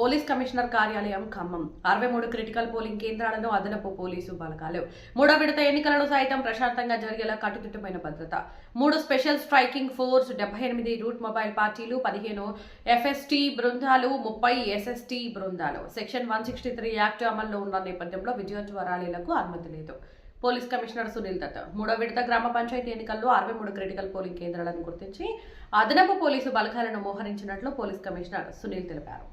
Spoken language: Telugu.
పోలీస్ కమిషనర్ కార్యాలయం ఖమ్మం. అరవై మూడు క్రిటికల్ పోలింగ్ కేంద్రాలను అదనపు పోలీసు బలగాలు. మూడో విడత ఎన్నికలను సైతం ప్రశాంతంగా జరిగేలా కట్టుదిట్టమైన భద్రత. మూడు స్పెషల్ స్ట్రైకింగ్ ఫోర్స్ డెబ్బై ఎనిమిది రూట్ మొబైల్ పార్టీలు పదిహేను ఎఫ్ఎస్టీ బృందాలు ముప్పై ఎస్ఎస్టీ బృందాలు. Section one sixty three act అమల్లో ఉన్న నేపథ్యంలో విజయోత్సవ ర్యాలీలకు అనుమతి లేదు. Police commissioner Sunil Dutt. మూడో విడత గ్రామ పంచాయతీ ఎన్నికల్లో అరవై మూడు క్రిటికల్ పోలింగ్ కేంద్రాలను గుర్తించి అదనపు పోలీసు బలగాలను మోహరించినట్లు పోలీస్ కమిషనర్ సునీల్ తెలిపారు.